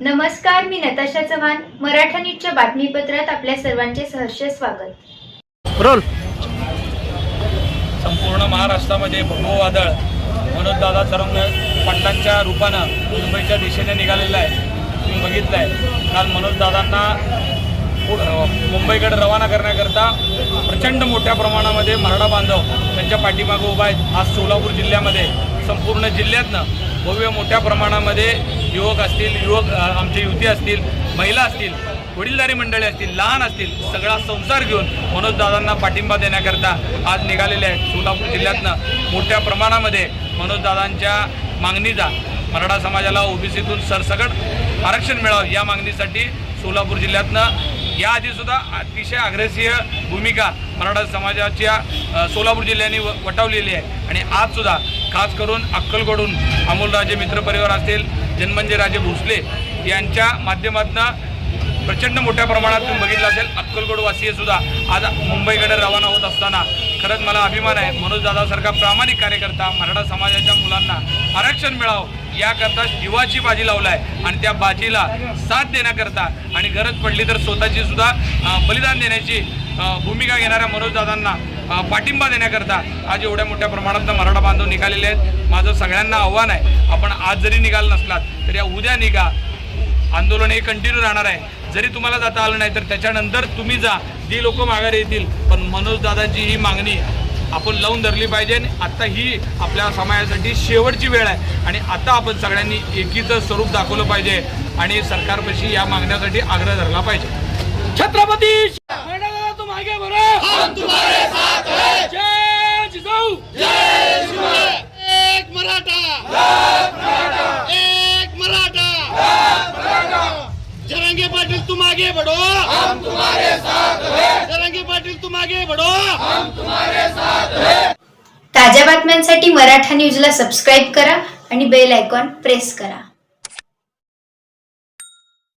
नमस्कार मी नताशा चव्हाण. मराठा न्यूजच्या बातमीपत्रात आपल्या सर्वांचे सहर्ष स्वागत. रोल. संपूर्ण महाराष्ट्रामध्ये भगवं वादळ. मनोजदादा तरंग पाटलांच्या रूपानं मुंबईच्या दिशेने निघालेलं आहे. तुम्ही बघितलं आहे काल मनोजदादांना पु- अं, मुंबईकडे रवाना करण्याकरता प्रचंड मोठ्या प्रमाणामध्ये मराठा बांधव त्यांच्या पाठीमागं उभा आहेत. आज सोलापूर जिल्ह्यामध्ये संपूर्ण जिल्ह्यातनं भव्य मोठ्या प्रमाणामध्ये युवक असतील युवक आमचे युवती असतील महिला असतील वडीलधारी मंडळी असतील लहान असतील सगळा संसार घेऊन मनोजदादांना पाठिंबा देण्याकरता आज निघालेले आहेत. सोलापूर जिल्ह्यातनं मोठ्या प्रमाणामध्ये मनोजदादांच्या मागणीचा मराठा समाजाला ओबीसीतून सरसकट आरक्षण मिळावं या मागणीसाठी सोलापूर जिल्ह्यातनं याआधीसुद्धा अतिशय अग्रेसिय भूमिका मराठा समाजाच्या सोलापूर जिल्ह्याने व- आहे. आणि आजसुद्धा खास करून अक्कलकडून अमोलराजे मित्रपरिवार असतील जन्मंजयराजे भोसले यांच्या माध्यमातून प्रचंड मोठ्या प्रमाणात तुम्ही बघितलं असेल अक्कलकोटवासीय सुद्धा आज मुंबईकडे रवाना होत असताना. खरंच मला अभिमान आहे मनोजदादासारखा प्रामाणिक कार्यकर्ता मराठा समाजाच्या मुलांना आरक्षण मिळावं याकरता जीवाची बाजी लावला आहे आणि त्या बाजीला साथ देण्याकरता आणि गरज पडली तर स्वतःची सुद्धा बलिदान देण्याची भूमिका घेणाऱ्या मनोजदादांना पाठिंबा देण्याकरता आज एवढ्या मोठ्या प्रमाणात मराठा बांधव निघालेले आहेत माझं सगळ्यांना आव्हान आहे आपण आज जरी निघाल नसलात तर या उद्या निघा आंदोलन हे कंटिन्यू राहणार आहे जरी तुम्हाला जाता आलं नाही तर त्याच्यानंतर तुम्ही जा जी लोक माघारी येतील पण मनोज दादांची ही मागणी आपण लावून धरली पाहिजे आणि आता ही आपल्या समाजासाठी शेवटची वेळ आहे आणि आता आपण सगळ्यांनी एकीचं स्वरूप दाखवलं पाहिजे आणि सरकारपाशी या मागण्यासाठी आग्रह धरला पाहिजे छत्रपती पाटिल तुम आगे बढ़ो. हम तुम्हारे साथ हैं. जरंगे पाटिल तुम आगे बढ़ो. ताज्या बातम्यांसाठी मराठा न्यूजला सबस्क्राईब करा आणि बेल आयकॉन प्रेस करा.